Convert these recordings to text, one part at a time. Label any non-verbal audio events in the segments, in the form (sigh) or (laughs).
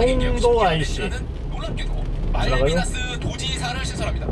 송도 IC. 놀랍게도? 말미나스 도지사를 신설합니다.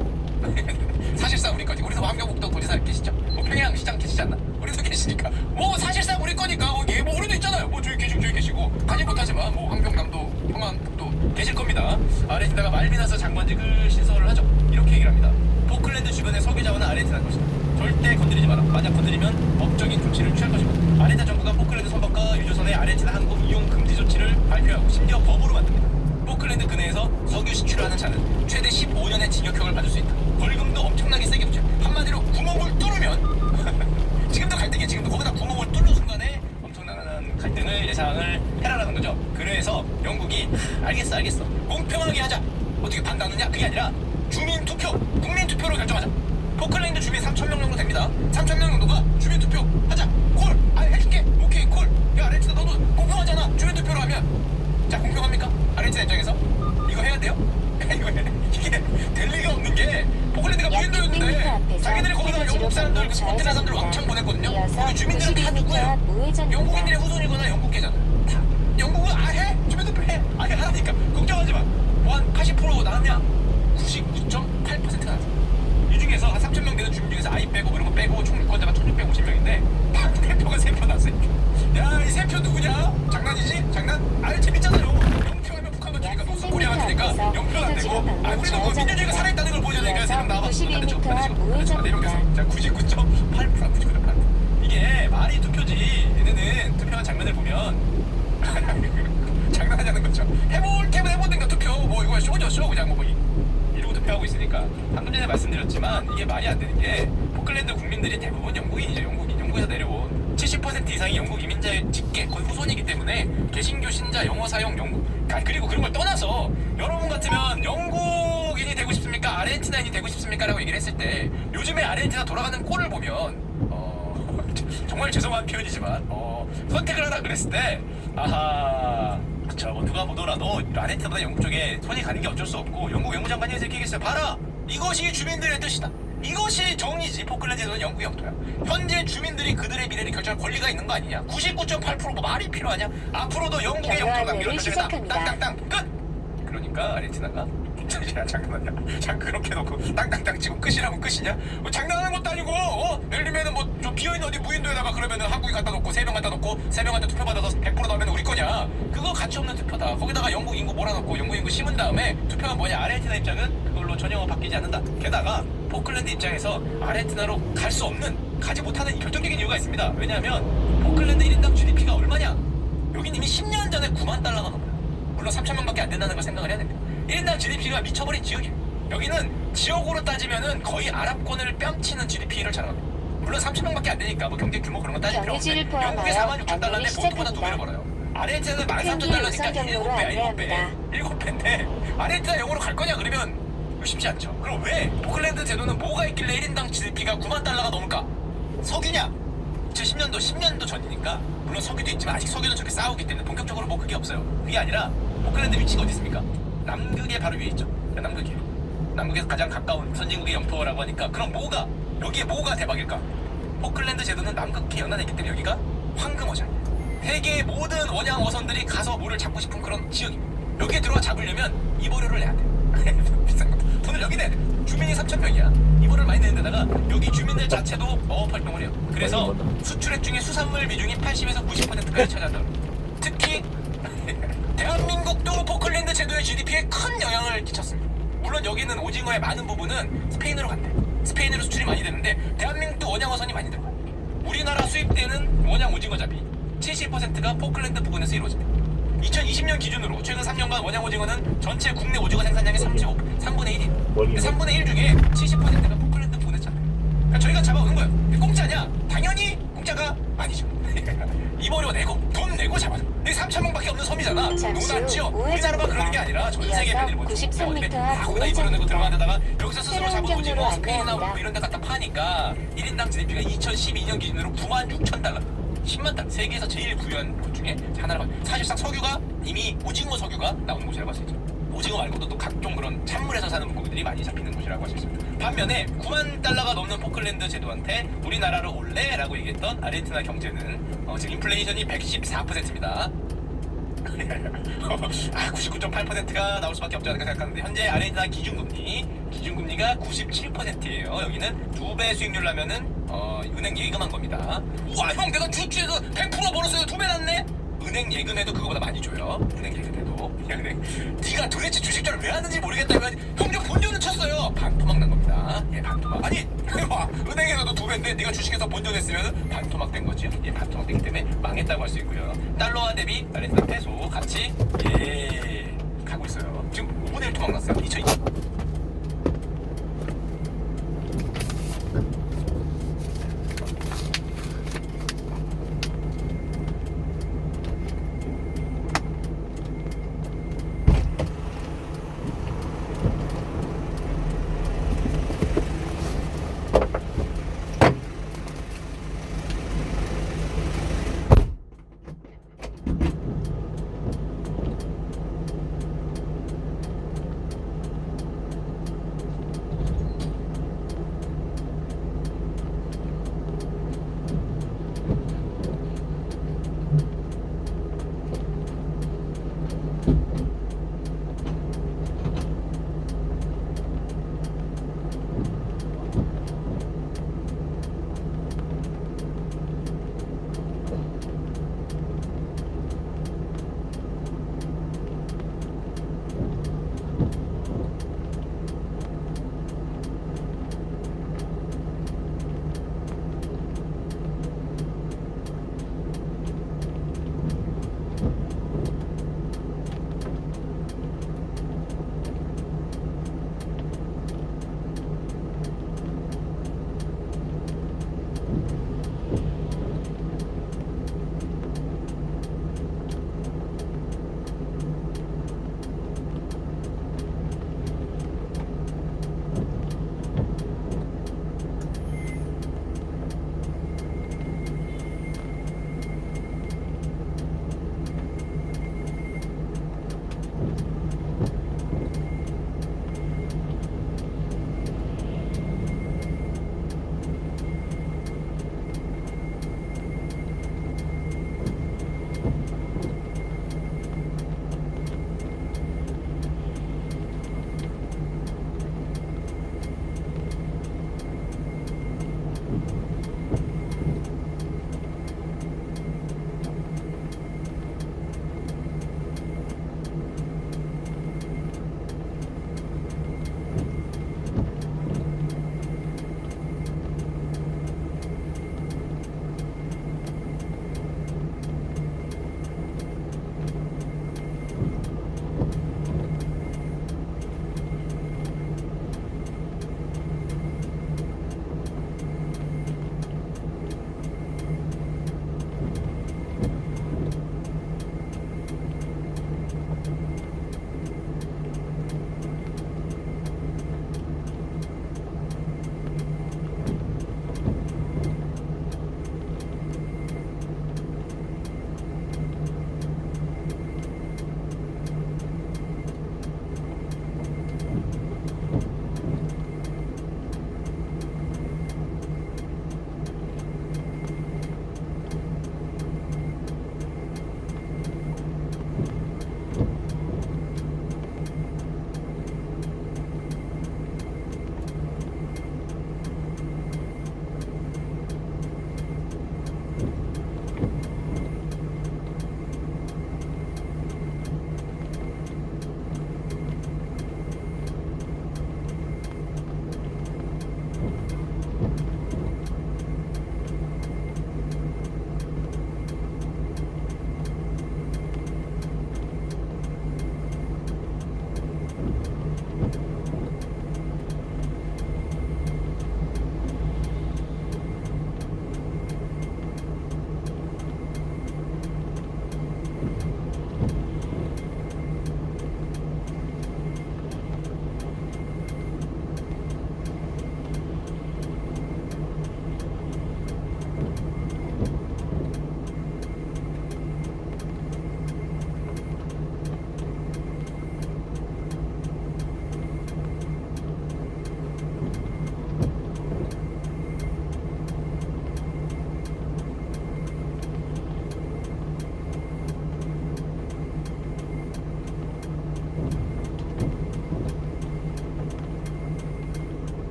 (laughs) 사실상 우리 거지. 우리도 환경북도 도지사 계시죠? 뭐 평양 시장 계시지 않나? 우리도 계시니까. 뭐 사실상 우리 거니까 거기 뭐 우리도 있잖아요. 뭐 저기 계시고 저기 계시고 가지 못하지만 뭐 환경남도 평안북도 계실 겁니다. 아르헨티나가 말미나스 장관직을 신설을 하죠. 이렇게 얘기를 합니다. 포클랜드 주변의 석유 자원은 아르헨티나의 것이다. 절대 건드리지 마라. 만약 건드리면 법적인 조치를 취할 것이고 아르헨티나 정부가 포클랜드 선박과 유조선의 아르헨티나 항공 이용 금지 조치를 발표하고 심지어 법으로 만듭니다. 포클랜드 근해에서 석유 시출하는 자는 최대 15년의 징역형을 받을 수 있다. 벌금도 엄청나게 세게 붙여. 한마디로 구멍을 뚫으면 (laughs) 지금도 갈등이야. 지금도 거기다 구멍을 뚫는 순간에 엄청난 갈등을 예상을 해라라는 거죠. 그래서 영국이 알겠어, 알겠어. 공평하게 하자. 어떻게 반다느냐? 그게 아니라 주민 투표, 국민 투표로 결정하자. 포클랜드 주민 3천 명 정도 됩니다. 3천 명 정도가 주민 투표 하자. 콜. 아 해줄게. 오케이 콜. 야 아르헨티나 너도 공평하잖아. 주민 투표로 하면 자 공평합니까? 아르헨티나 입장에서 이거 해야 돼요? (laughs) 이거. 이게 될 리가 없는 게 포클랜드가 약 600m 무인도였는데 자기들이 거기다 영국 사람들, 그 스코틀랜드 사람들. 왕창 보냈거든요. 거기 주민들은 다 92m 앞 누구예요? 영국인들의 후손이거나 영국계잖아. 다 영국은 아 해? 주민 투표 해. 아예 하니까 걱정하지 마. 뭐한 80% 나왔냐? 99.8%가 나왔어. 이 중에서 한 3천 명 되는 주민 중에서 아이 빼고 이런 거 빼고 총 유권자가 1,650명인데 당 대표가 3표 났어. 야, 이 세 표 누구냐? 장난이지? 장난? 아, 재밌잖아요. 영표하면 북한만 주니까 뭐 코리아 같으니까 영표는 안 되고 아, 우리도 뭐 민주주의가 살아있다는 걸 보여주니까 세명 나와봐. 92m 앞 우회전입니다. 내려오겠어. 자, 99.8% 99.8%. 이게 말이 투표지. 얘네는 투표한 장면을 보면 장난하자는 거죠. 해볼 테면 해보든가 투표. 뭐 이거 쇼죠 쇼 그냥 뭐 이- 이러고 투표하고 있으니까 방금 전에 말씀드렸지만 이게 말이 안 되는 게 포클랜드 국민들이 대부분 영국인이죠. 영국인. 영국에서 내려온 70% 이상이 영국 이민자의 직계 거의 후손이기 때문에 개신교 신자 영어 사용 영국 아, 그리고 그런 걸 떠나서 여러분 같으면 영국인이 되고 싶습니까? 아르헨티나인이 되고 싶습니까? 라고 얘기를 했을 때 요즘에 아르헨티나 돌아가는 꼴을 보면 어, (laughs) 정말 죄송한 표현이지만 어, 선택을 하라 그랬을 때 아하 그쵸. 뭐 누가 보더라도 아르헨티나보다 영국 쪽에 손이 가는 게 어쩔 수 없고 영국 외무장관이 해서 얘기했어요. 봐라! 이것이 주민들의 뜻이다 이것이 정의지. 포클랜드에서는 영국 영토야. 현재 주민들이 그들의 미래를 결정할 권리가 있는 거 아니냐. 99.8%뭐 말이 필요하냐. 앞으로도 영국의 경로안내를 결정했다 시작합니다. 땅땅땅 끝! 그러니까 아르헨티나가 야. 잠깐만요. 자 그렇게 놓고 땅땅땅 치고 끝이라고 끝이냐? 뭐 장난하는 것도 아니고 어? 예를 들면은 뭐저 비어있는 어디 무인도에다가 그러면은 한국이 갖다 놓고 세 명 갖다 놓고 세 명한테 투표 받아서 100% 나오면 우리 거냐? 그거 가치 없는 투표다. 거기다가 영국 인구 몰아넣고 영국 인구 심은 다음에 투표가 뭐냐? 아르헨티나 입장은 그걸로 전혀 바뀌지 않는다. 게다가 포클랜드 입장에서 아르헨티나로 갈 수 없는 가지 못하는 결정적인 이유가 있습니다 왜냐하면 포클랜드 1인당 GDP가 얼마냐 여긴 이미 10년 전에 9만 달러가 넘어요 물론 3천 명밖에 안 된다는 걸 생각을 해야 됩니다. 1인당 GDP가 미쳐버린 지역이에요. 여기는 지역으로 따지면은 거의 아랍권을 뺨치는 GDP를 자랑합니다. 물론 3천 명밖에 안 되니까 뭐 경제 규모 그런 건 따질 필요 없는데 영국에 포함하여 4만 6천 달러인데 보통보다 두 배를. 벌어요. 아르헨티나는 13,000 탱기 달러니까 우선 경로로 7배야 7배. 안내합니다. 7배인데 아르헨티나 영어로 갈 거냐 그러면 이거 쉽지 않죠. 그럼 왜 포클랜드 제도는 뭐가 있길래 1인당 GDP가 9만 달러가 넘을까? 석유냐? 2010년도 10년도 전이니까 물론 석유도 있지만 아직 석유는 저렇게 싸우기 때문에 본격적으로 뭐 그게 없어요. 그게 아니라 포클랜드 위치가 어디 있습니까? 남극에 바로 위에 있죠. 남극에. 남극에서 가장 가까운 선진국의 영토라고 하니까 그럼 뭐가 여기에 뭐가 대박일까? 포클랜드 제도는 남극해 연안에 있기 때문에 여기가 황금어장이에요. 세계의 모든 원양 어선들이 가서 물을 잡고 싶은 그런 지역입니다. 여기에 들어와 잡으려면 입어료를 내야 돼. (laughs) 비싼 거. 돈을 여기 내야 돼. 주민이 3천 명이야. 입어를 많이 내는 데다가 여기 주민들 자체도 어업 활동을 해요. 그래서 수출액 중에 수산물 비중이 80에서 90%까지 차지한다. 특히 (laughs) 대한민국도 포클랜드 제도의 GDP에 큰 영향을 끼쳤습니다. 물론 여기는 오징어의 많은 부분은 스페인으로 간대. 스페인으로 수출이 많이 되는데 대한민국도 원양 어선이 많이 들어가. 우리나라 수입되는 원양 오징어 잡이 70%가 포클랜드 부근에서 이루어집니다. 2020년 기준으로 최근 3년간 원양 오징어는 전체 국내 오징어 생산량의 35, 3분의 1이. 근데 3분의 1 중에 70%가 포클랜드 찼대요. 그러니까 저희가 잡아오는 거예요. 근데 공짜냐? 당연히 공짜가 아니죠. (laughs) 입어료 내고 돈 내고 잡아줘. 여기 3천 명 밖에 없는 섬이잖아. 잠시. 후 우리나라만 그러는 게 아니라 전 세계 편일 뭐 93m 다앞 거기다 입어료 내고 우회전입니다. 데다가 여기서 스스로 새로운 잡은 오징어 경로로 스페인이나 안내합니다. 뭐 이런 데 갖다 파니까 1인당 GDP가 2012년 기준으로 9만 6천 달러 10만 달러 세계에서 제일 부유한 곳 중에 하나라고 합니다. 사실상 석유가 이미 오징어 석유가 나오는 곳이라고 할 수 있죠 오징어 말고도 또 각종 그런 찬물에서 사는 물고기들이 많이 잡히는 곳이라고 할 수 있습니다 반면에 9만 달러가 넘는 포클랜드 제도한테 우리나라로 올래라고 얘기했던 아르헨티나 경제는 어, 지금 인플레이션이 114%입니다 (laughs) 아, 99.8%가 나올 수밖에 없지 않을까 생각하는데 현재 아르헨티나 기준금리 기준금리가 97%예요. 여기는 두 배 수익률 나면은 어, 은행 예금한 겁니다. 와, 형 내가 주주에서 100% 벌었어요. 두 배 났네. 은행 예금에도 그거보다 많이 줘요. 은행 예금에도. 야, 근데 네가 도대체 주식절을 왜 하는지 모르겠다면 형좀 본전을 쳤어요. 반토막 난 겁니다. 예, 반토막. 아니, (laughs) 와, 은행에서도 두 배인데 네가 주식에서 본전했으면 반토막 된 거지. 예, 반토막 되기 때문에 망했다고 할 수 있고요. 달러화 대비 아르헨티나 페소 같이 예 가고 있어요. 지금 5분의 1 토막 났어요. 2020.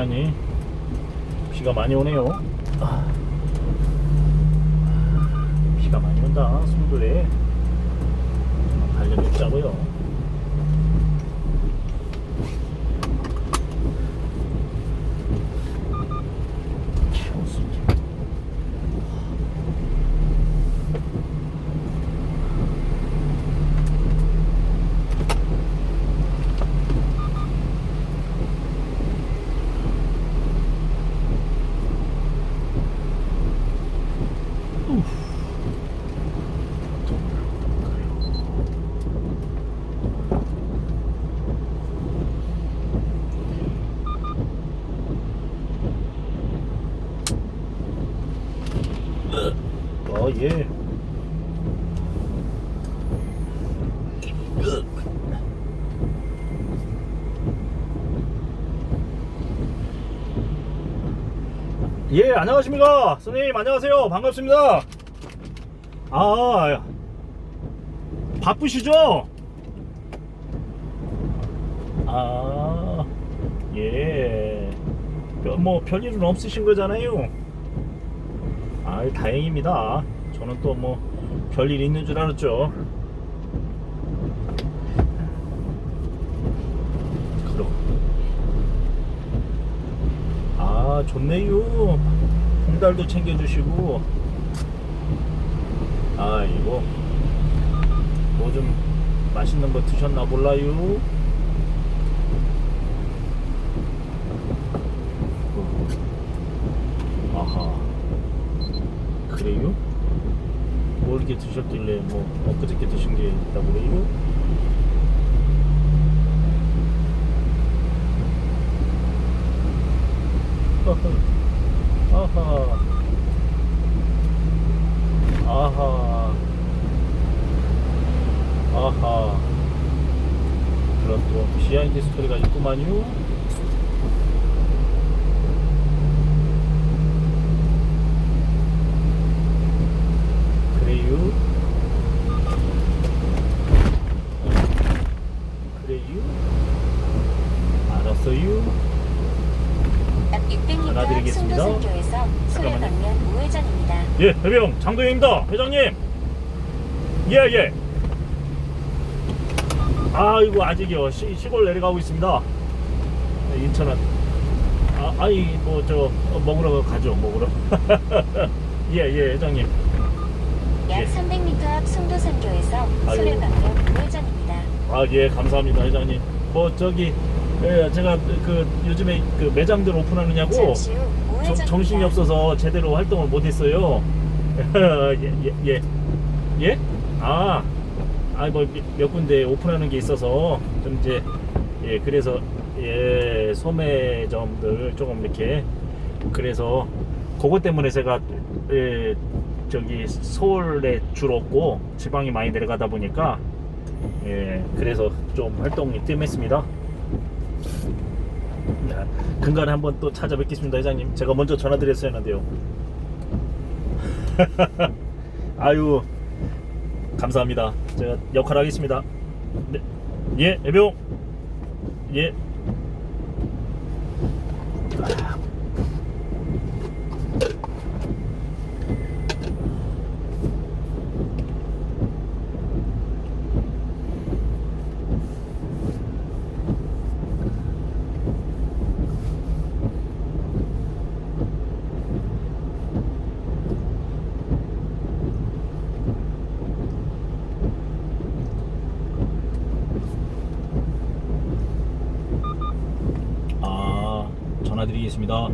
많이 비가 많이 오네요. 아. 비가 많이 온다. 송도에 달려뵙자고요. 키웠습니다. 어, 예. 예, 안녕하십니까. 선생님, 안녕하세요. 반갑습니다. 아, 바쁘시죠? 아, 예. 별- 뭐, 별일은 없으신 거잖아요. 아, 다행입니다. 저는 또 뭐 별일 있는 줄 알았죠. 아, 좋네요. 홍달도 챙겨주시고. 아, 이거 뭐 좀 맛있는 거 드셨나 몰라요. 아하. 그래요? 뭘 이렇게 드셨길래 뭐 엊그저께 드신 게 있다고 그래요? 아하 아하 아하 그런 또 비하인드 스토리가 있구만요 그래요? 그래요? 알았어요. 약 600m 전화드리겠습니다. 잠깐만요. 예, 해병 장도영입니다. 회장님. 예, 예. 아이고 아직이요. 시, 시골 내려가고 있습니다. 네, 인천은. 아, 아니 뭐저 먹으러 가죠. 먹으러. (laughs) 예, 예, 회장님. 약 예. 300m 앞 송도선교에서 소래 아이고. 방면 우회전입니다. 아, 예, 감사합니다, 회장님. 뭐 저기 예, 제가 그 요즘에 그 매장들 오픈하느냐고 정- 우회전입니다. 정신이 없어서 제대로 활동을 못했어요. (laughs) 예, 예, 예. 예? 아, 아, 뭐몇 군데 오픈하는 게 있어서 좀 이제 예, 그래서 예, 소매점들 조금 이렇게 그래서 그것 때문에 제가 예, 저기 서울에 주로 없고 지방이 많이 내려가다 보니까 예, 그래서 좀 활동이 뜸했습니다. 야, 근간에 한번 또 찾아뵙겠습니다, 회장님. 제가 먼저 전화드렸어야 하는데요. (laughs) 아유, 감사합니다. 제가 역할 하겠습니다. 네. 예, 애병. 예. 아, 전화드리겠습니다.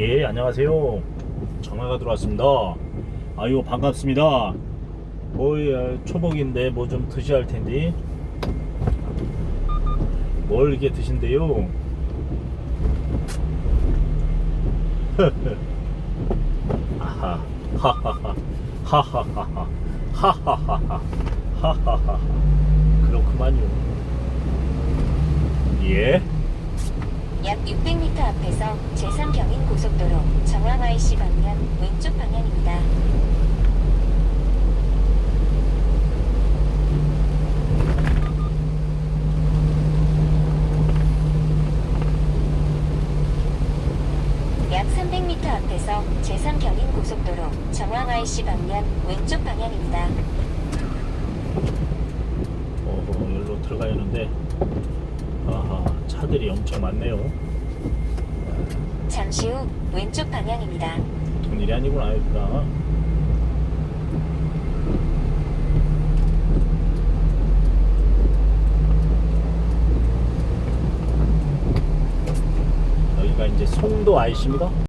예, 안녕하세요. 전화가 들어왔습니다. 아유, 반갑습니다. 어이, 아, 초복인데 뭐 좀 드셔야 할 텐데. 뭘 이렇게 드신대요? (laughs) 아하, 하하하, 하하하하, 하하하하, 하하하하. 그렇구만요. 예. 약 600m 앞에서 제3경인 고속도로 정황 IC 방면 왼쪽 방향입니다. 약 300m 앞에서 제3경인 고속도로 정황 IC 방면 왼쪽 방향입니다. 어, 여기로 들어가야 하는데 차들이 엄청 많네요. 잠시 후 왼쪽 방향입니다. 보통 일이 아니구나 여기가 여기가 이제 송도 IC입니다